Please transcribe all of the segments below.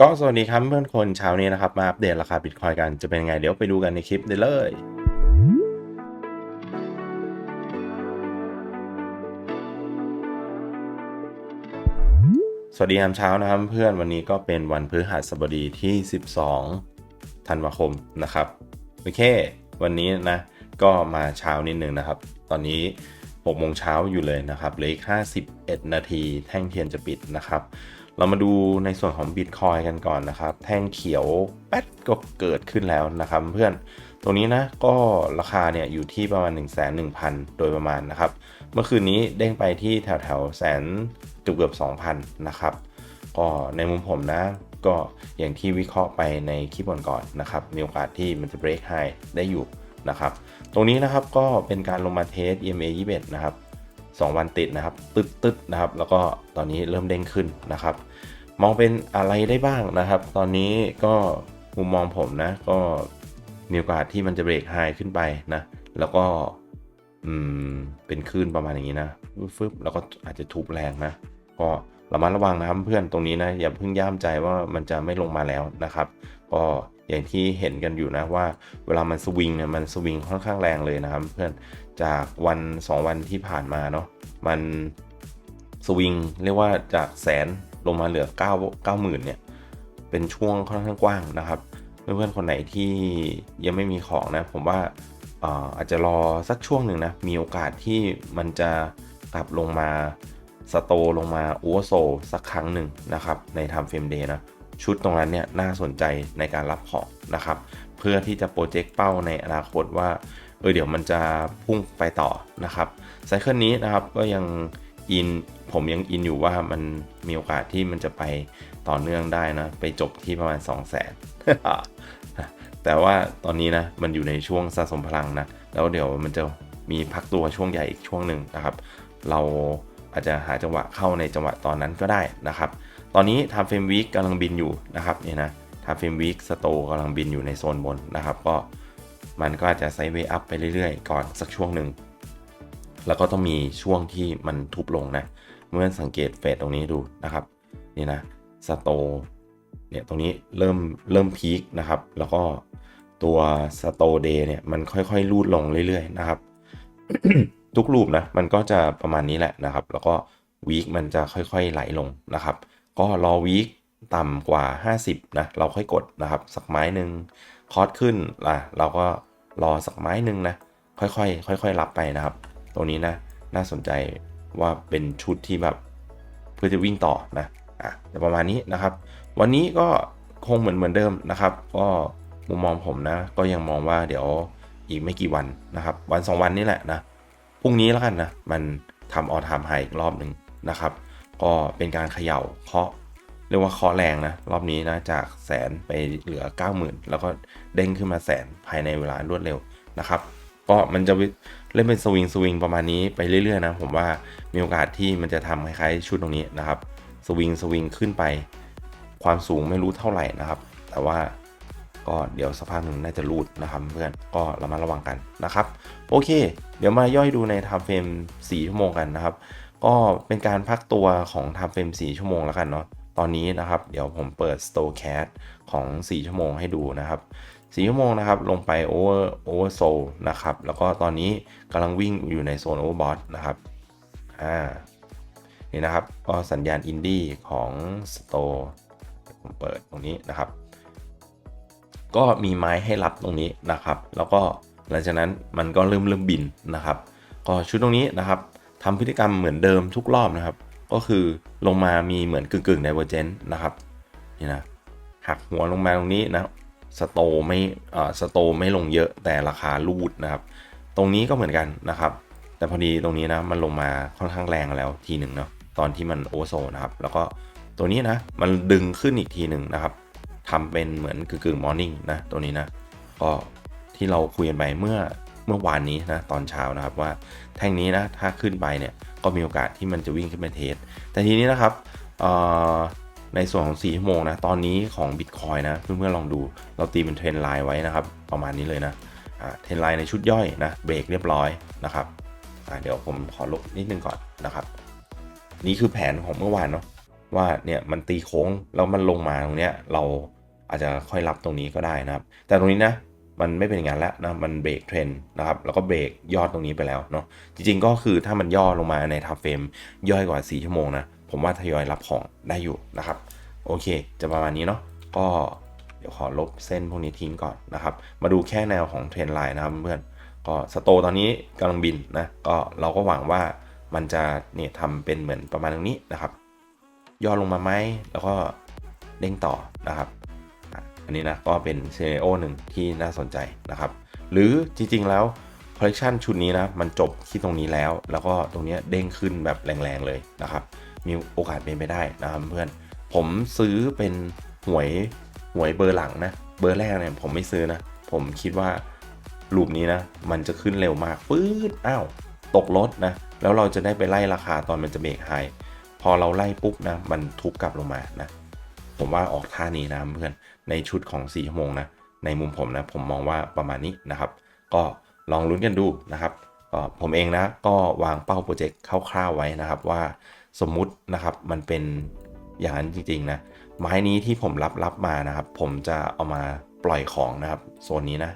ก็สวัสดีครับเพื่อนคนเช้านี้นะครับมาอัปเดตราคาบิตคอยกันจะเป็นยังไงเดี๋ยวไปดูกันในคลิปได้เลยสวัสดียามเช้านะครับเพื่อนวันนี้ก็เป็นวันพฤหัสบดีที่ 12 ธันวาคมนะครับโอเค วันนี้นะก็มาเช้านิดนึงนะครับ ตอนนี้6โมงเช้าอยู่เลยนะครับเหลืออีก51 นาทีแท่งเทียนจะปิดนะครับ เรามาดูในส่วนของ Bitcoin กันก่อนนะครับ แท่งเขียวแป๊ดก็เกิดขึ้นแล้วนะครับเพื่อนตรงนี้นะก็ราคาเนี่ยอยู่ที่ประมาณ 1 1 0 0 0 โดยประมาณนะครับ เมื่อคืนนี้เด้งไปที่แถวแถวแสนเกือบเกือบ2,000 นะครับ ก็ในมุมผมนะ ก็อย่างที่วิเคราะห์ไปในคลิปก่อนๆนะครับ มีโอกาสที่มันจะ break high ได้อยู่นะครับ ตรงนี้นะครับก็เป็นการลงมาเทส EMA 21 นะครับ 2 วันติดนะครับ ตึ๊ดตึ๊ดนะครับ แล้วก็ตอนนี้เริ่มเด้งขึ้นนะครับ มองเป็นอะไรได้บ้างนะครับ ตอนนี้ก็มุมมองผมนะ ก็มีโอกาสที่มันจะเบรกไฮขึ้นไปนะ แล้วก็อืมเป็นคลื่นประมาณอย่างนี้นะฟึบแล้วก็อาจจะทุบแรงนะ ก็ระมัดระวังนะครับเพื่อนตรงนี้นะอย่าเพิ่งย่ามใจว่ามันจะไม่ลงมาแล้วนะครับ ก็ อย่างที่เห็นกันอยู่นะว่า เวลามันสวิงเนี่ยมันสวิงค่อนข้างแรงเลยนะครับ เพื่อนจากวัน 2 วันที่ผ่านมาเนาะมันสวิงเรียกว่าจากแสนลงมาเหลือ 9 9 0,000เนี่ยเป็นช่วงค่อนข้างกว้างนะครับ เพื่อนๆคนไหนที่ยังไม่มีของนะ ผมว่าอาอาจจะรอสักช่วงหนึ่งนะ มีโอกาสที่มันจะกลับลงมาสโตลงมาโอเวอร์โซสักครั้งหนึ่งนะครับ ในทำเฟรมเดย์นะ ชุดตรงนั้นเนี่ยน่าสนใจในการรับของนะครับ เพื่อที่จะโปรเจกต์เป้าในอนาคตว่าเออเดี๋ยวมันจะพุ่งไปต่อนะครับไซเคิลนี้นะครับก็ยังอินผมยังอินอยู่ว่ามันมีโอกาสที่มันจะไปต่อเนื่องได้นะ ไปจบที่ประมาณ 2 0 0 0 0 0แต่ว่าตอนนี้นะมันอยู่ในช่วงสะสมพลังนะ แล้วเดี๋ยวมันจะมีพักตัวช่วงใหญ่อีกช่วงหนึ่งนะครับ เราอาจจะหาจังหวะเข้าในจังหวะตอนนั้นก็ได้นะครับ ตอนนี้ Time Frame Week กำลังบินอยู่นะครับเนี่ยนะ Time Frame Week สโตกำลังบินอยู่ในโซนบนนะครับ ก็มันก็อาจจะไซด์เวย์อัพไปเรื่อยๆ ก่อนสักช่วงหนึ่ง แล้วก็ต้องมีช่วงที่มันทุบลงนะ เมื่อสังเกตเฟสตรงนี้ดูนะครับ นี่นะสโตเนี่ยตรงนี้เริ่มเริ่มพีคนะครับ แล้วก็ตัวสโตเดย์เนี่ยมันค่อยๆ ลูดลงเรื่อยๆ นะครับ ทุกรูปนะ มันก็จะประมาณนี้แหละนะครับ แล้วก็วีคมันจะค่อยๆไหลลงนะครับ ก็รอวีคต่ำกว่า 50 นะ เราค่อยกดนะครับ สักไม้หนึ่งคอร์สขึ้นล่ะ เราก็รอสักไม้หนึ่งนะ ค่อยๆ ค่อยๆ รับไปนะครับ ตรงนี้นะ น่าสนใจว่าเป็นชุดที่แบบ เพื่อจะวิ่งต่อนะ อะประมาณนี้นะครับ วันนี้ก็คงเหมือนเหมือนเดิมนะครับ ก็มุมมองผมนะ ก็ยังมองว่าเดี๋ยวอีกไม่กี่วันนะครับ วัน 2 วันนี้แหละนะ พรุ่งนี้แล้วกันนะ มันทำออทามไฮอีกรอบหนึ่งนะครับ ก็เป็นการเขย่าเคาะเรียกว่าเคาะแรงนะรอบนี้นะจากแสนไปเหลือ 90,000 แล้วก็เด้งขึ้นมาแสนภายในเวลารวดเร็วนะครับก็มันจะเล่นเป็นสวิงสวิงประมาณนี้ไปเรื่อยๆนะผมว่ามีโอกาสที่มันจะทำคล้ายๆชุดตรงนี้นะครับสวิงสวิงขึ้นไป ความสูงไม่รู้เท่าไหร่นะครับ แต่ว่าก็เดี๋ยวสภาพหนึ่งน่าจะรูดนะครับเพื่อนก็ระมัดระวังกันนะครับ โอเค เดี๋ยวมาย่อยดูในไทม์เฟรม4ชั่วโมงกันนะครับ ก็เป็นการพักตัวของทม์เฟรม4ชั่วโมงแล้วกันเนาะตอนนี้นะครับ เดี๋ยวผมเปิด s t o c a s ของ 4 ชั่วโมงให้ดูนะครับ 4 ชั่วโมงนะครับ ลงไป over over soul นะครับ แล้วก็ตอนนี้กำลังวิ่งอยู่ในโซน overbought นะครับ อ่า นี่นะครับ ก็สัญญาณอินดี้ของ store ผมเปิดตรงนี้นะครับ ก็มีไม้ให้รับตรงนี้นะครับ แล้วก็หลังจากนั้นมันก็เริ่มเริ่มบินนะครับ ก็ชุดตรงนี้นะครับ ทำพฤติกรรมเหมือนเดิมทุกรอบนะครับ ก็คือลงมามีเหมือนกึ่งกึ่งไดเวอร์เจนต์นะครับนี่นะหักหัวลงมาตรงนี้นะสโตไม่อ่าสโตไม่ลงเยอะแต่ราคาลูดนะครับ ตรงนี้ก็เหมือนกันนะครับ แต่พอดีตรงนี้นะมันลงมาค่อนข้างแรงแล้วทีหนึ่งเนาะตอนที่มันโอโซนะครับ แล้วก็ตัวนี้นะมันดึงขึ้นอีกทีหนึ่งนะครับทำเป็นเหมือนกึ่งๆมอร์นิ่งนะตัวนี้นะก็ที่เราคุยกันไปเมื่อ เมื่อวานนี้นะตอนเช้านะครับว่าแท่งนี้นะถ้าขึ้นไปเนี่ยก็มีโอกาสที่มันจะวิ่งขึ้นไปเทส แต่ทีนี้นะครับในส่วนของ 4 ชั่วโมงนะ ตอนนี้ของ Bitcoin นะ เพื่อนๆลองดู เราตีเป็นเทรนไลน์ไว้นะครับ ประมาณนี้เลยนะเทรนไลน์ในชุดย่อยนะ เบรกเรียบร้อยนะครับ เดี๋ยวผมขอลบนิดนึงก่อนนะครับ นี่คือแผนของเมื่อวานเนาะ ว่าเนี่ยมันตีโค้งแล้วมันลงมาตรงเนี้ย เราอาจจะค่อยรับตรงนี้ก็ได้นะครับ แต่ตรงนี้นะ มันไม่เป็นอย่างนั้นแล้วนะมันเบรกเทรนนะครับแล้วก็เบรกยอดตรงนี้ไปแล้วเนาะจริงๆก็คือถ้ามันย่อลงมาในทับเฟรมย่อยกว่า 4 ชั่วโมงนะผมว่าทยอยรับของได้อยู่นะครับโอเค จะประมาณนี้เนาะก็เดี๋ยวขอลบเส้นพวกนี้ทิ้งก่อนนะครับ มาดูแค่แนวของเทรนไลน์นะครับเพื่อนก็สโตตอนนี้กำลังบินนะก็เราก็หวังว่ามันจะเนี่ยทำเป็นเหมือนประมาณตรงนี้นะครับ ย่อลงมาไหมแล้วก็เด้งต่อนะครับ อันนี้นะก็เป็นเซเนโอหนึ่งที่น่าสนใจนะครับ หรือจริงๆแล้วคอลเลคชันชุดนี้นะมันจบที่ตรงนี้แล้ว แล้วก็ตรงเนี้ยเด้งขึ้นแบบแรงๆเลยนะครับมีโอกาสเป็นไปได้นะครับเพื่อนผมซื้อเป็นหวยหวยเบอร์หลังนะเบอร์แรกเนี่ยผมไม่ซื้อนะ ผมคิดว่าลูปนี้นะ มันจะขึ้นเร็วมากปื๊ดอ้าวตกรถนะ แล้วเราจะได้ไปไล่ราคาตอนมันจะเบรกไฮพอเราไล่ปุ๊บนะ มันทุบกลับลงมานะ ผมว่าออกท่านี้นะเพื่อนในชุดของ4ชั่วโมงนะในมุมผมนะผมมองว่าประมาณนี้นะครับ ก็ลองลุ้นกันดูนะครับก็ผมเองนะก็วางเป้าโปรเจกต์คร่าวๆไว้นะครับว่าสมมุตินะครับมันเป็นอย่างนั้นจริงๆนะไม้นี้ที่ผมรับรับมานะครับ ผมจะเอามาปล่อยของนะครับโซนนี้นะ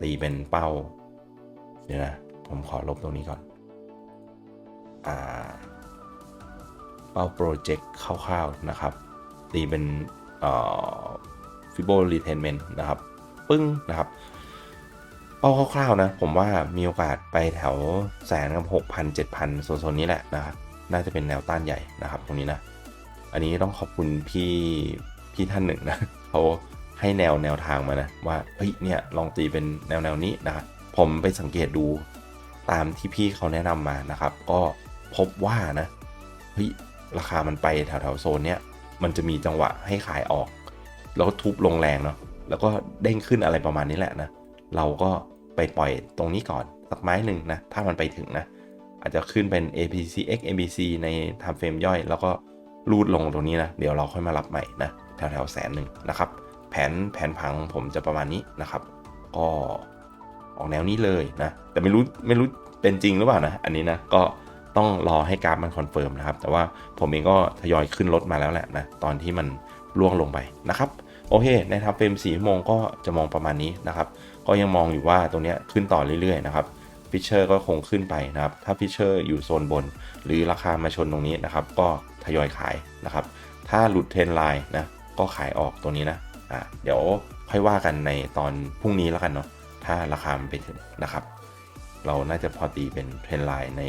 ตีเป็นเป้าเดี๋ยวนะผมขอลบตรงนี้ก่อนอ่าเป้าโปรเจกต์คร่าวๆนะครับ ตีเป็นฟิโบรีเทนเมนต์นะครับ ปึ้งนะครับ เป้าคร่าวๆนะ ผมว่ามีโอกาสไปแถวแสนกับหกพันเจ็ดพันโซนๆนี้แหละนะครับ น่าจะเป็นแนวต้านใหญ่นะครับ ตรงนี้นะ อันนี้ต้องขอบคุณพี่พี่ท่านหนึ่งนะเขาให้แนวแนวทางมานะ ว่าเฮ้ยเนี่ยลองตีเป็นแนวแนวนี้นะครับผมไปสังเกตดูตามที่พี่เขาแนะนำมานะครับ ก็พบว่านะเฮ้ยราคามันไปแถวแถวๆโซนเนี้ย มันจะมีจังหวะให้ขายออก แล้วก็ทุบลงแรงเนาะแล้วก็เด้งขึ้นอะไรประมาณนี้แหละนะเราก็ไปปล่อยตรงนี้ก่อนสักไม้หนึ่งนะถ้ามันไปถึงนะอาจจะขึ้นเป็น APC X ABC ใน time frame ย่อย แล้วก็รูดลงตรงนี้นะเดี๋ยวเราค่อยมารับใหม่นะแถวแถวๆแสนหนึ่งนะครับแผนแผนผังผมจะประมาณนี้นะครับ ก็ออกแนวนี้เลยนะแต่ไม่รู้ไม่รู้เป็นจริงหรือเปล่านะอันนี้นะก็ ต้องรอให้กราฟมันคอนเฟิร์มนะครับ แต่ว่าผมเองก็ทยอยขึ้นรถมาแล้วแหละนะ ตอนที่มันล่วงลงไปนะครับ โอเค ในทับเฟรม4ชั่วโมงก็จะมองประมาณนี้นะครับ ก็ยังมองอยู่ว่าตรงนี้ขึ้นต่อเรื่อยๆนะครับฟิชเชอร์ก็คงขึ้นไปนะครับ ถ้าฟิชเชอร์อยู่โซนบน หรือราคามาชนตรงนี้นะครับ ก็ทยอยขายนะครับ ถ้าหลุดเทรนไลน์นะ ก็ขายออกตรงนี้นะ อ่า เดี๋ยวค่อยว่ากันในตอนพรุ่งนี้แล้วกันเนาะ ถ้าราคามันไปถึงนะครับ เราน่าจะพอตีเป็นเทรนไลน์ใน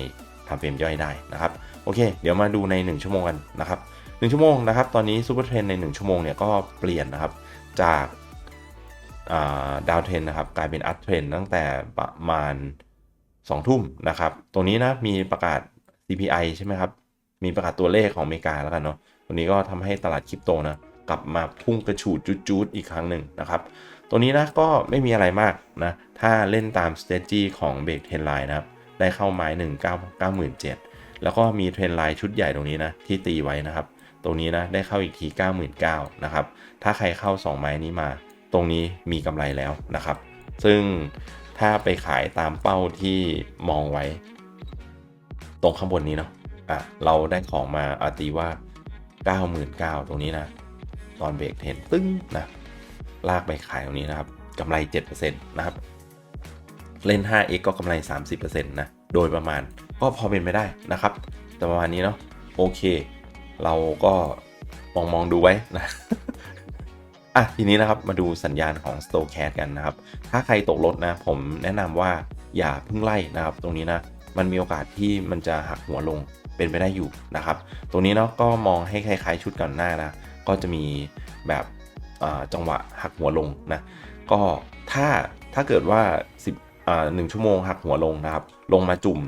ทำเฟรมย่อยได้นะครับโอเค เดี๋ยวมาดูใน 1 ชั่วโมงกันนะครับ1ชั่วโมงนะครับตอนนี้ซูเปอร์เทรนใน 1 ชั่วโมงเนี่ยก็เปลี่ยนนะครับจากดาวเทรนนะครับกลายเป็นอัพเทรนตั้งแต่ประมาณ 2 ทุ่มนะครับตรงนี้นะมีประกาศ CPI ใช่ไหมครับมีประกาศตัวเลขของอเมริกาแล้วกันเนาะตัวนี้ก็ทำให้ตลาดคริปโตนะกลับมาพุ่งกระฉูดจุดๆอีกครั้งหนึ่งนะครับ ตัวนี้นะก็ไม่มีอะไรมากนะ ถ้าเล่นตาม s t r a t e g y ของเบรกเทรนไลน์นะครับ ได้เข้าไม้1 9 9 7 0 0แล้วก็มีเทรนไลน์ชุดใหญ่ตรงนี้นะที่ตีไว้นะครับ ตรงนี้นะได้เข้าอีกที 99,000นะครับ ถ้าใครเข้า 2 ไม้นี้มา ตรงนี้มีกำไรแล้วนะครับ ซึ่งถ้าไปขายตามเป้าที่มองไว้ ตรงข้างบนนี้เนาะอะเราได้ของมาอาตีว่า 99,000ตรงนี้นะ ตอนเบรกเทรนตึ้งนะลากไปขายตรงนี้นะครับกำไร 7%นะครับ เล่น 5x ก็กำไร 30%นะโดยประมาณก็พอเป็นไปได้นะครับ แต่ประมาณนี้เนาะโอเค เราก็มองมองดูไว้นะอะทีนี้นะครับมาดูสัญญาณของ s t o c a d กันนะครับ ถ้าใครตกรถนะ ผมแนะนำว่าอย่าเพิ่งไล่นะครับ ตรงนี้นะมันมีโอกาสที่มันจะหักหัวลงเป็นไปได้อยู่นะครับ ตรงนี้เนาะก็มองให้คล้ายๆชุดก่อนหน้านะ ก็จะมีแบบจังหวะหักหัวลงนะ ก็ถ้าถ้าเกิดว่า 10 หนึ่งชั่วโมงหักหัวลงนะครับ ลงมาจุ่ม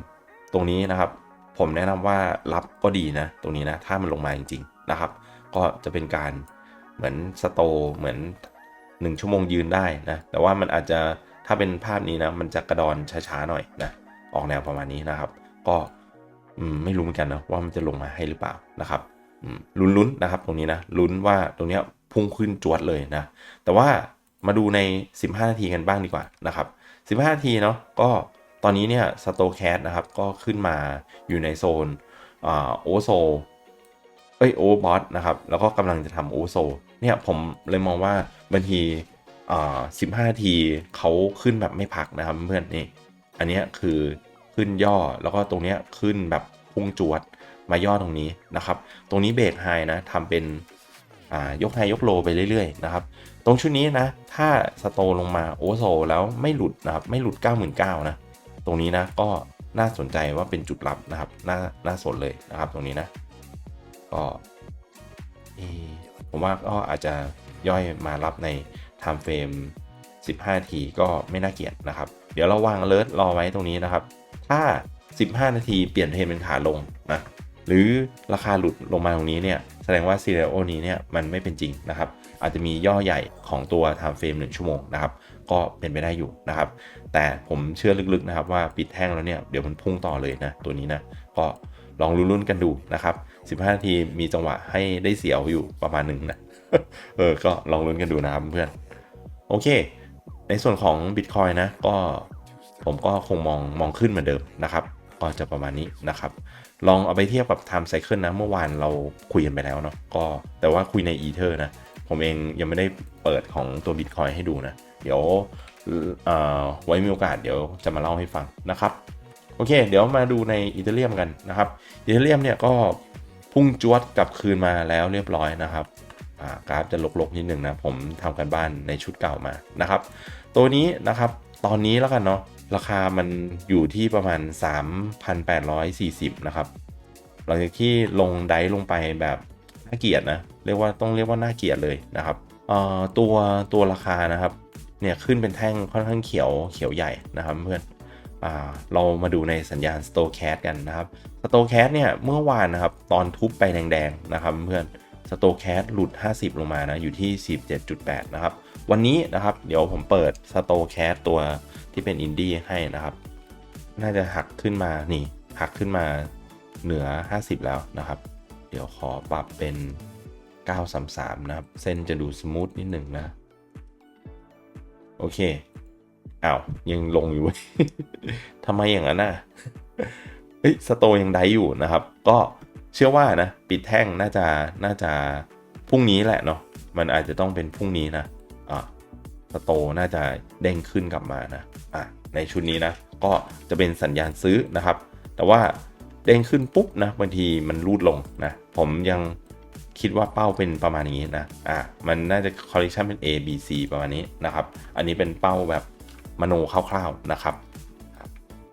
ตรงนี้นะครับ ผมแนะนำว่ารับก็ดีนะ ตรงนี้นะถ้ามันลงมาจริงๆนะครับ ก็จะเป็นการเหมือนสโตเหมือน 1 ชั่วโมงยืนได้นะ แต่ว่ามันอาจจะถ้าเป็นภาพนี้นะ มันจะกระดอนช้าๆหน่อยนะ ออกแนวประมาณนี้นะครับ ก็ไม่รู้เหมือนกันนะว่ามันจะลงมาให้หรือเปล่านะครับลุ้นๆนะครับตรงนี้นะลุ้นว่าตรงนี้พุ่งขึ้นจวดเลยนะ แต่ว่ามาดูใน 15 นาทีกันบ้างดีกว่านะครับ 15นาทีเนาะก็ตอนนี้เนี่ยสโตแคสนะครับก็ขึ้นมาอยู่ในโซนโอโซเอ้ยโอบอทนะครับ แล้วก็กำลังจะทำโอโซเนี่ยผมเลยมองว่าบางทีสิบห้านาทีเขาขึ้นแบบไม่พักนะครับเพื่อนนี่อันนี้คือขึ้นย่อแล้วก็ตรงเนี้ยขึ้นแบบพุ่งจวดมาย่อตรงนี้นะครับ ตรงนี้เบรกไฮนะทำเป็น ยกไฮยกโลไปเรื่อยๆนะครับตรงชุดนี้นะถ้าสโตลงมาโอเวอร์โซแล้วไม่หลุดนะครับไม่หลุด 99,000นะตรงนี้นะก็น่าสนใจว่าเป็นจุดรับนะครับน่าน่าสนเลยนะครับตรงนี้นะก็ผมว่าก็อาจจะย่อยมารับใน time frame 15 ทีก็ไม่น่าเกลียดนะครับ เดี๋ยวเราวาง alert รอไว้ตรงนี้นะครับ ถ้า 15 นาทีเปลี่ยนเทรนเป็นขาลงนะหรือราคาหลุดลงมาตรงนี้เนี่ย แสดงว่าซีเรียโอนี้เนี่ยมันไม่เป็นจริงนะครับ อาจจะมีย่อใหญ่ของตัว time frame 1ชั่วโมงนะครับ ก็เป็นไปได้อยู่นะครับ แต่ผมเชื่อลึกๆนะครับว่าปิดแท่งแล้วเนี่ยเดี๋ยวมันพุ่งต่อเลยนะตัวนี้นะ ก็ลองลุ้นๆกันดูนะครับ 15 นาทีมีจังหวะให้ได้เสียวอยู่ประมาณหนึ่งนะ เออ ก็ลองลุ้นกันดูนะครับเพื่อน โอเค ในส่วนของ Bitcoin นะ ก็ผมก็คงมองมองขึ้นเหมือนเดิมนะครับ ก็จะประมาณนี้นะครับ ลองเอาไปเทียบกับ Time Cycle นะ เมื่อวานเราคุยกันไปแล้วเนาะก็แต่ว่าคุยใน Ether นะ ผมเองยังไม่ได้เปิดของตัว Bitcoin ให้ดูนะ เดี๋ยวไว้มีโอกาสเดี๋ยวจะมาเล่าให้ฟังนะครับ โอเค เดี๋ยวมาดูในอีเทเรียมกันนะครับอีเทเรียมเนี่ยก็พุ่งจวดกลับคืนมาแล้วเรียบร้อยนะครับกราฟจะลกๆนิดนึงนะ ผมทำกันบ้านในชุดเก่ามานะครับ ตัวนี้นะครับตอนนี้แล้วกันเนาะ ราคามันอยู่ที่ประมาณ 3,840 นะครับ หลังจากที่ลงได์ลงไปแบบน่าเกลียดนะ เรียกว่าต้องเรียกว่าน่าเกลียดเลยนะครับตัวตัวราคานะครับ เนี่ยขึ้นเป็นแท่งค่อนข้างเขียวเขียวใหญ่นะครับเพื่อนอเรามาดูในสัญญาณ s t o c a s t กันนะครับ s t o c a s t เนี่ยเมื่อวานนะครับตอนทุบไปแดงๆนะครับเพื่อน s t o c a s t หลุด 50 ลงมานะอยู่ที่ 17.8 นะครับ วันนี้นะครับเดี๋ยวผมเปิด s t o c a s t ตัว ที่เป็นอินดี้ให้นะครับ น่าจะหักขึ้นมานี่หักขึ้นมาเหนือ 50 แล้วนะครับ เดี๋ยวขอปรับเป็น 933 นะครับ เส้นจะดูสมูทนิดหนึ่งนะ โอเคอ้าวยังลงอยู่ ทำไมอย่างนั้นน่ะเฮ้ยสโตยังได้อยู่นะครับ ก็เชื่อว่านะ ปิดแท่งน่าจะน่าจะพรุ่งนี้แหละเนาะมันอาจจะต้องเป็นพรุ่งนี้นะอ่าสโตน่าจะเด้งขึ้นกลับมานะอะ ในชุดนี้นะ ก็จะเป็นสัญญาณซื้อนะครับ แต่ว่าเด้งขึ้นปุ๊บนะบางทีมันรูดลงนะ ผมยังคิดว่าเป้าเป็นประมาณนี้นะ อะมันน่าจะคอลเลคชันเป็น A B C ประมาณนี้นะครับ อันนี้เป็นเป้าแบบมโนคร่าวๆนะครับ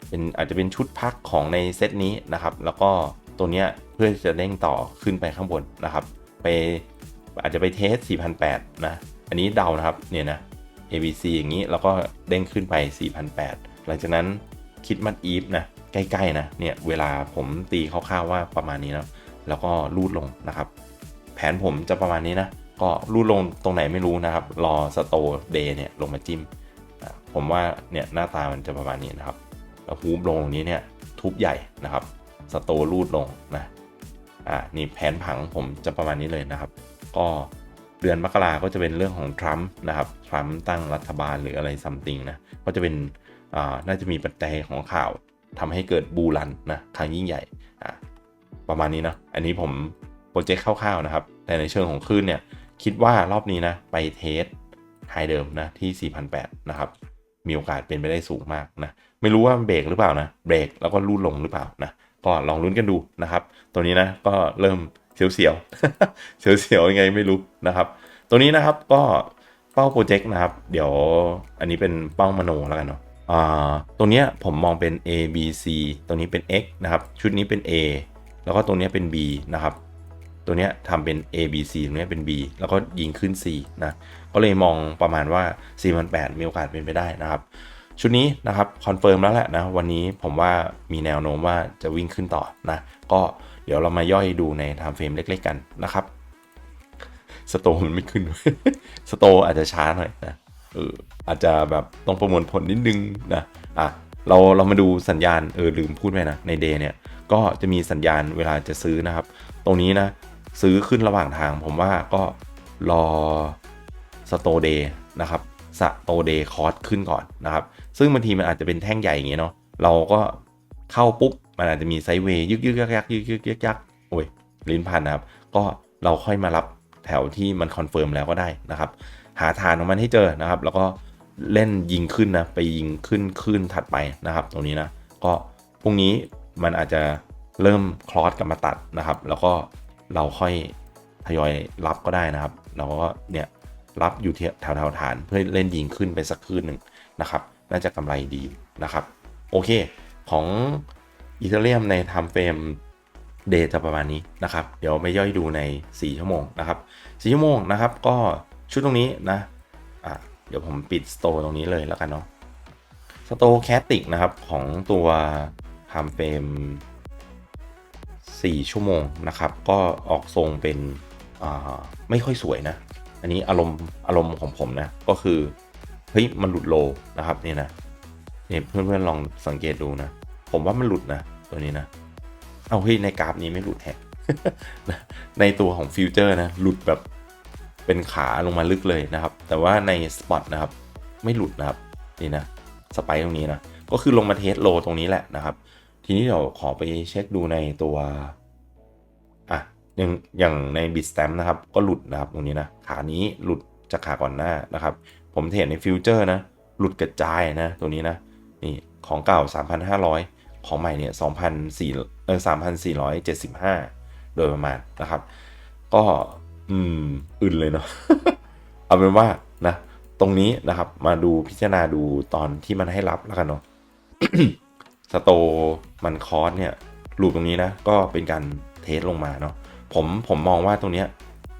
เป็นอาจจะเป็นชุดพักของในเซตนี้นะครับ แล้วก็ตัวเนี้ยเพื่อจะเด้งต่อขึ้นไปข้างบนนะครับ ไปอาจจะไปเทส 4,800 นะ อันนี้เดานะครับ เนี่ยนะ ABC อย่างนี้แล้วก็เด้งขึ้นไป 4,800 หลังจากนั้นคิดมัดอีฟนะใกล้ๆนะเนี่ยเวลาผมตีคร่าวๆว่าประมาณนี้นะแล้วก็รูดลงนะครับ แผนผมจะประมาณนี้นะ ก็รูดลงตรงไหนไม่รู้นะครับ รอสโตเดย์เนี่ยลงมาจิ้ม ผมว่าเนี่ยหน้าตามันจะประมาณนี้นะครับแล้วฮูบลงตรงนี้เนี่ยทุบใหญ่นะครับสโตรูดลงนะอ่านี่แผนผังผมจะประมาณนี้เลยนะครับ ก็ เดือนมกราก็จะเป็นเรื่องของทรัมป์นะครับ ทรัมป์ตั้งรัฐบาลหรืออะไรซัมติงนะ ก็จะเป็นน่าจะมีปัจจัยของข่าวทำให้เกิดบูรันนะครั้งยิ่งใหญ่ ประมาณนี้นะ อันนี้ผมโปรเจกต์คร่าวๆนะครับ แต่ในเชิงของคลื่นเนี่ย คิดว่ารอบนี้นะ ไปเทสไฮเดิมนะที่ 4,800 นะครับ มีโอกาสเป็นไปได้สูงมากนะ ไม่รู้ว่าเบรกหรือเปล่านะ เบรกแล้วก็ลูดลงหรือเปล่านะ ก็ลองลุ้นกันดูนะครับ ตัวนี้นะก็เริ่ม เสียวๆเสียวๆยังไงไม่รู้นะครับ ตัวนี้นะครับก็เป้าโปรเจกต์นะครับ เดี๋ยวอันนี้เป็นเป้ามโนแล้วกันเนาะอ่าตัวเนี้ยผมมองเป็น A B C ตัวนี้เป็น X นะครับ ชุดนี้เป็น A แล้วก็ตัวเนี้ยเป็น B นะครับตัวเนี้ยทำเป็น A B C ตรงเนี้ยเป็น B แล้วก็ยิงขึ้น C นะ ก็เลยมองประมาณว่า 4,800 มีโอกาสเป็นไปได้นะครับ ชุดนี้นะครับคอนเฟิร์มแล้วแหละนะ วันนี้ผมว่ามีแนวโน้มว่าจะวิ่งขึ้นต่อนะ ก็ เดี๋ยวเรามาย่อยดูในไทม์เฟรมเล็ก ๆ กันนะครับ สโตมันไม่ขึ้น สโตอาจจะช้าหน่อยนะเอออาจจะแบบต้องประมวลผลนิดนึงนะอะเราเรามาดูสัญญาณเออลืมพูดไปนะในเดย์เนี่ยก็จะมีสัญญาณเวลาจะซื้อนะครับ ตรงนี้นะซื้อขึ้นระหว่างทางผมว่าก็รอสโตเดย์นะครับสโตเดย์คอร์สขึ้นก่อนนะครับ ซึ่งบางทีมันอาจจะเป็นแท่งใหญ่อย่างเงี้ยเนาะเราก็เข้าปุ๊บ มันอาจจะมีไซด์เวย์ยึกยึกยักยักยึกยึกยักยักโอ้ยลิ้นพันนะครับ ก็เราค่อยมารับแถวที่มันคอนเฟิร์มแล้วก็ได้นะครับ หาฐานของมันให้เจอนะครับ แล้วก็เล่นยิงขึ้นนะไปยิงขึ้นขึ้นถัดไปนะครับ ตรงนี้นะก็พรุ่งนี้มันอาจจะเริ่มคลอสกลับมาตัดนะครับ แล้วก็เราค่อยทยอยรับก็ได้นะครับ เราก็เนี่ยรับอยู่แถวแถวฐานเพื่อเล่นยิงขึ้นไปสักคืนหนึ่งนะครับ น่าจะกำไรดีนะครับ โอเค ของ อีเทเรียมใน time frame เดย์จะประมาณนี้นะครับ เดี๋ยวไปย่อยดูใน 4 ชั่วโมงนะครับ 4 ชั่วโมงนะครับ ก็ชุดตรงนี้นะอะเดี๋ยวผมปิดสโตร์ตรงนี้เลยแล้วกันเนาะสโตร์แคสติกนะครับของตัว time frame 4 ชั่วโมงนะครับ ก็ออกทรงเป็นอ่าไม่ค่อยสวยนะ อันนี้อารมณ์อารมณ์ของผมนะ ก็คือ เฮ้ย มันหลุดโลนะครับ นี่นะเนี่ยเพื่อนๆลองสังเกตดูนะ ผมว่ามันหลุดนะ ตัวนี้นะ เอาเฮ้ยในกราฟนี้ไม่หลุดแฮะในตัวของฟิวเจอร์นะ หลุดแบบเป็นขาลงมาลึกเลยนะครับ แต่ว่าในสปอตนะครับ ไม่หลุดนะครับ นี่นะ สไปตรงนี้นะ ก็คือลงมาเทสโลตรงนี้แหละนะครับ ทีนี้เดี๋ยวขอไปเช็คดูในตัวอะอย่างอย่างในบิตสแตมนะครับ ก็หลุดนะครับตรงนี้นะ ขานี้หลุดจากขาก่อนหน้านะครับ ผมเห็นในฟิวเจอร์นะ หลุดกระจายนะ ตัวนี้นะ นี่ของเก่า 3,500 ของใหม่เนี่ย2,400เออ3,475โดยประมาณนะครับ ก็อืมอึนเลยเนาะเอาเป็นว่านะตรงนี้นะครับมาดูพิจารณาดูตอนที่มันให้รับแล้วกันเนาะสโตมันคอร์สเนี่ยรูปตรงนี้นะก็เป็นการเทสลงมาเนาะผมผมมองว่าตรงเนี้ย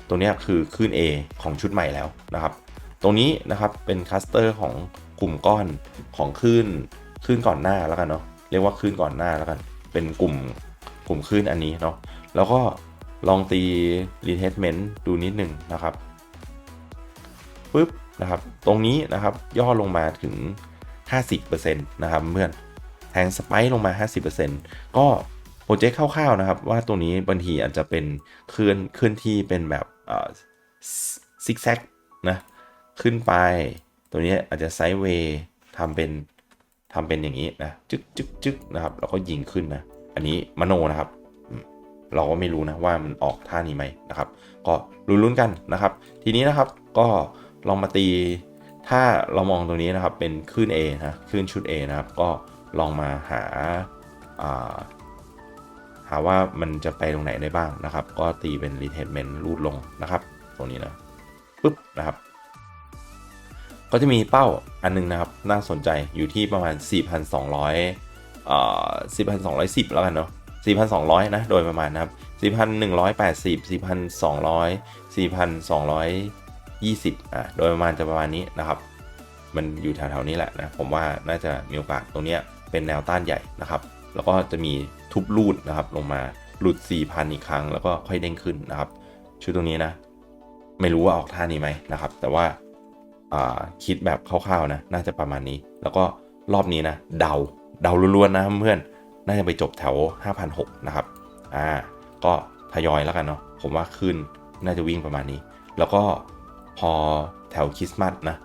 ตรงเนี้ยคือคลื่น A ของชุดใหม่แล้วนะครับ ตรงนี้นะครับเป็นคัสเตอร์ของกลุ่มก้อนของคลื่นคลื่นก่อนหน้าแล้วกันเนาะ เรียกว่าคลื่นก่อนหน้าแล้วกัน เป็นกลุ่มกลุ่มคลื่นอันนี้เนาะ แล้วก็ลองตี retestment ดูนิดหนึ่งนะครับปึ๊บนะครับ ตรงนี้นะครับย่อลงมาถึง 50%นะครับเพื่อนแทงสไปค์ลงมา 50%ก็โปรเจกต์คร่าวๆนะครับ ว่าตัวนี้บางทีอาจจะเป็นเคลื่อนเคลื่อนที่เป็นแบบซิกแซกนะขึ้นไป ตัวนี้อาจจะไซด์เวย์ทำเป็น ทำเป็นอย่างนี้นะจึ๊กจึ๊กจึ๊กนะครับแล้วก็ยิงขึ้นนะ อันนี้มโนนะครับ เราก็ไม่รู้นะว่ามันออกท่านี้ไหมนะครับ ก็ลุ้นๆกันนะครับ ทีนี้นะครับก็ลองมาตีถ้าเรามองตรงนี้นะครับเป็นคลื่น A นะคลื่นชุด A นะครับ ก็ลองมาหาาหาว่ามันจะไปตรงไหนได้บ้างนะครับ ก็ตีเป็น retracement รูดลงนะครับ ตรงนี้นะปุ๊บนะครับ ก็จะมีเป้าอันนึงนะครับ น่าสนใจอยู่ที่ประมาณ 4,200เอ่อ4,210 แล้วกันเนาะ4,200 นะ โดยประมาณนะครับ 4,180 4,200 4,220 อะ โดยประมาณจะประมาณนี้นะครับ มันอยู่แถวๆนี้แหละนะ ผมว่าน่าจะมีโอกาสตรงเนี้ยเป็นแนวต้านใหญ่นะครับ แล้วก็จะมีทุบรูดนะครับ ลงมาหลุด 4,000 อีกครั้ง แล้วก็ค่อยเด้งขึ้นนะครับ ชุดตรงนี้นะ ไม่รู้ว่าออกท่านี้ไหมนะครับ แต่ว่า คิดแบบคร่าวๆนะ น่าจะประมาณนี้ แล้วก็รอบนี้นะ เดา เดาล้วนๆนะเพื่อน น่าจะไปจบแถว5,600นะครับ อ่า ก็ทยอยแล้วกันเนาะ ผมว่าขึ้น น่าจะวิ่งประมาณนี้ แล้วก็พอแถวคริสต์มาสนะ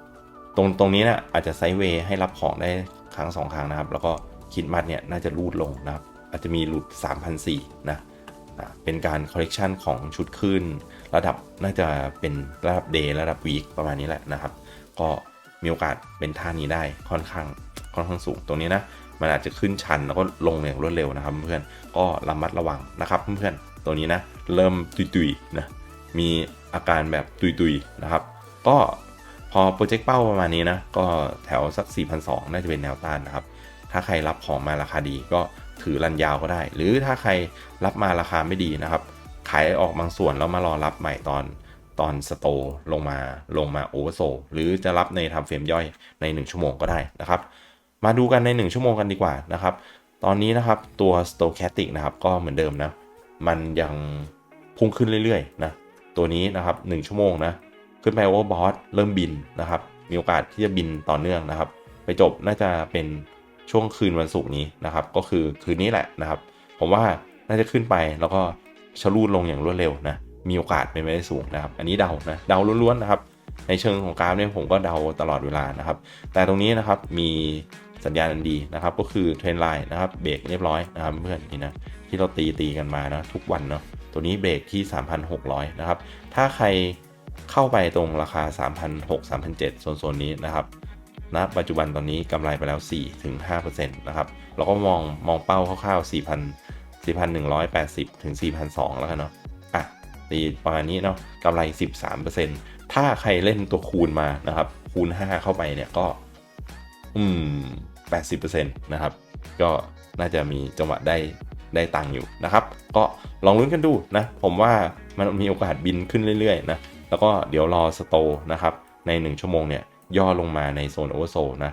ตรงตรงนี้นะอาจจะไซด์เวย์ให้รับของได้ครั้งสองครั้งนะครับ แล้วก็คริดมัดเนี่ยน่าจะรูดลงนะครับ อาจจะมีหลุด 3,004นะ อะเป็นการคอลเลกชันของชุดขึ้น ระดับน่าจะเป็นระดับเดย์ระดับวีคประมาณนี้แหละนะครับ ก็มีโอกาสเป็นท่านี้ได้ค่อนข้างค่อนข้างสูงตรงนี้นะมันอาจจะขึ้นชันแล้วก็ลงอย่างรวดเร็วนะครับ เพื่อนก็ระมัดระวังนะครับเพื่อนตัวนี้นะเริ่มตุยๆนะมีอาการแบบตุยๆนะครับ ก็พอโปรเจกต์เป้าประมาณนี้นะก็แถวสัก 4,200น่าจะเป็นแนวต้านนะครับ ถ้าใครรับของมาราคาดีก็ ถือรันยาวก็ได้ หรือถ้าใครรับมาราคาไม่ดีนะครับ ขายออกบางส่วนแล้วมารอรับใหม่ตอนตอนสโตลงมาลงมาโอเวอร์โซหรือจะรับในทำเฟรมย่อยใน 1 ชั่วโมงก็ได้นะครับ มาดูกันใน 1 ชั่วโมงกันดีกว่านะครับ ตอนนี้นะครับตัว Stochastic นะครับก็เหมือนเดิมนะ มันยังพุ่งขึ้นเรื่อยๆนะตัวนี้นะครับ 1 ชั่วโมงนะ ขึ้นไปโอเวอร์บอสเริ่มบินนะครับ มีโอกาสที่จะบินต่อเนื่องนะครับ ไปจบน่าจะเป็น ช่วงคืนวันศุกร์นี้นะครับ ก็คือคืนนี้แหละนะครับ ผมว่าน่าจะขึ้นไปแล้วก็ชะลูดลงอย่างรวดเร็วนะ มีโอกาสเป็นไปได้สูงนะครับ อันนี้เดานะเดาล้วนๆนะครับ ในเชิงของกราฟเนี่ยผมก็เดาตลอดเวลานะครับ แต่ตรงนี้นะครับมีสัญญาณอันดีนะครับ ก็คือเทรนไลน์นะครับเบรกเรียบร้อยนะครับเพื่อนนี่นะที่เราตีตีกันมานะทุกวันเนาะตัวนี้เบรกที่ 3,600 นะครับ ถ้าใครเข้าไปตรงราคา 3,600 3,700โซนๆนี้นะครับ ณปัจจุบันตอนนี้กำไรไปแล้ว 4-5%นะครับเราก็มองมองเป้าคร่าวๆ 4,000 4,180 ถึง 4,200 แล้วกันเนาะ อะตีประมาณนี้เนาะกำไร 13%ถ้าใครเล่นตัวคูณมานะครับ คูณ 5 เข้าไปเนี่ยก็ อืม 80%นะครับ ก็น่าจะมีจังหวะได้ได้ตังค์อยู่นะครับ ก็ลองลุ้นกันดูนะ ผมว่ามันมีโอกาสบินขึ้นเรื่อยๆนะ แล้วก็เดี๋ยวรอสโตนะครับ ใน 1 ชั่วโมงเนี่ย ย่อลงมาในโซนโอเวอร์โซนะ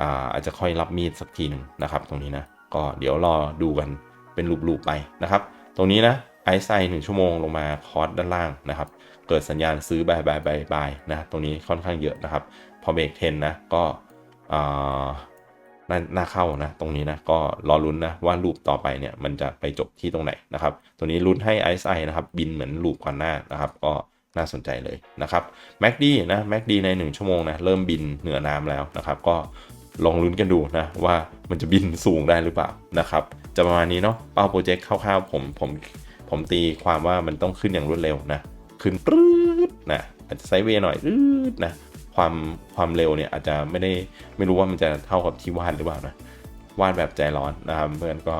อ่าอาจจะค่อยรับมีดสักทีหนึ่งนะครับตรงนี้นะ ก็เดี๋ยวรอดูกันเป็นลูปๆไปนะครับ ตรงนี้นะไอซ์ไซหนึ่งชั่วโมงลงมาคอร์สด้านล่างนะครับ เกิดสัญญาณซื้อบายบายบายบายนะตรงนี้ค่อนข้างเยอะนะครับ พอเบรกเทนนะก็อ่าน่าน่าเข้านะ ตรงนี้นะก็รอลุ้นนะว่าลูปต่อไปเนี่ยมันจะไปจบที่ตรงไหนนะครับ ตัวนี้ลุ้นให้ไอซ์ไอนะครับบินเหมือนลูปก่อนหน้านะครับ ก็ น่าสนใจเลยนะครับ MACD นะ MACD ใน 1 ชั่วโมงนะเริ่มบินเหนือน้ำแล้วนะครับ ก็ลองลุ้นกันดูนะว่ามันจะบินสูงได้หรือเปล่านะครับจะประมาณนี้เนาะเป้าโปรเจกต์คร่าวๆผมผมผมตีความว่ามันต้องขึ้นอย่างรวดเร็วนะขึ้นปื๊ดนะอาจจะไซด์เวย์หน่อยรืดนะความความเร็วเนี่ยอาจจะไม่ได้ไม่รู้ว่ามันจะเท่ากับที่วาดหรือเปล่านะวาดแบบใจร้อนนะครับเพื่อนก็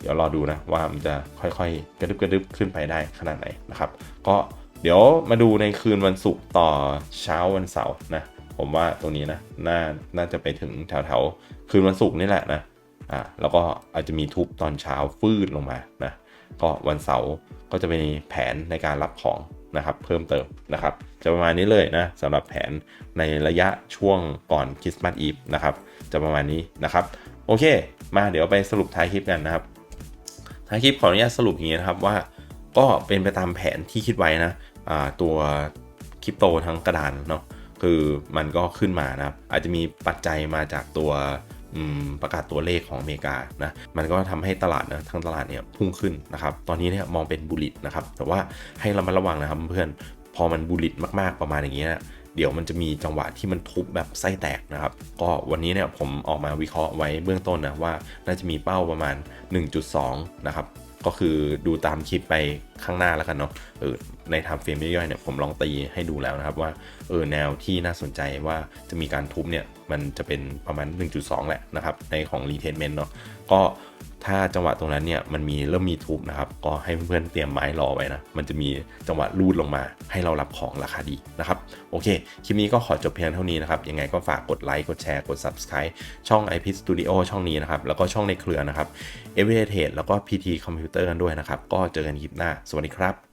เดี๋ยวรอดูนะว่ามันจะค่อยๆ กระดึบกระดึบขึ้นไปได้ขนาดไหนนะครับ ก็ เดี๋ยวมาดูในคืนวันศุกร์ต่อเช้าวันเสาร์นะ ผมว่าตรงนี้นะน่าน่าจะไปถึงแถวๆคืนวันศุกร์นี่แหละนะอ่าแล้วก็อาจจะมีทุบตอนเช้าฟืดลงมานะก็วันเสาร์ก็จะเป็นแผนในการรับของนะครับเพิ่มเติมนะครับ จะประมาณนี้เลยนะสำหรับแผนในระยะช่วงก่อนคริสต์มาสอีฟนะครับ จะประมาณนี้นะครับ โอเค มาเดี๋ยวไปสรุปท้ายคลิปกันนะครับท้ายคลิปขออนุญาตสรุปอย่างนี้นะครับว่าก็เป็นไปตามแผนที่คิดไว้นะ ตัวคริปโตทั้งกระดานเนาะคือมันก็ขึ้นมานะครับอาจจะมีปัจจัยมาจากตัวประกาศตัวเลขของอเมริกานะมันก็ทำให้ตลาดนะทั้งตลาดเนี่ยพุ่งขึ้นนะครับตอนนี้เนี่ยมองเป็นบุลิตนะครับแต่ว่าให้เรามาระวังนะครับเพื่อนพอมันบุลิตมากๆประมาณอย่างเงี้ยเดี๋ยวมันจะมีจังหวะที่มันทุบแบบไส้แตกนะครับ ก็วันนี้เนี่ยผมออกมาวิเคราะห์ไว้เบื้องต้นนะว่าน่าจะมีเป้าประมาณ 1.2 นะครับ ก็คือดูตามคลิปไปข้างหน้าแล้วกันเนาะเออในไทม์เฟรมย่อยๆเนี่ยผมลองตีให้ดูแล้วนะครับว่าเออแนวที่น่าสนใจว่าจะมีการทุบเนี่ยมันจะเป็นประมาณ 1.2 แหละนะครับในของรีเทนเมนเนาะก็ ถ้าจังหวะตรงนั้นเนี่ยมันมีเริ่มมีทุบนะครับก็ให้เพื่อนๆเตรียมไม้รอไว้นะมันจะมีจังหวะรูดลงมา ให้เรารับของราคาดีนะครับโอเคคลิปนี้ก็ขอจบเพียงเท่านี้นะครับยังไงก็ฝากกดไลค์กดแชร์กด Subscribe ช่อง IP Studio ช่องนี้นะครับแล้วก็ช่องในเครือนะครับ Everyday Trade แล้วก็ PT Computer กันด้วยนะครับก็เจอกันคลิปหน้า สวัสดีครับ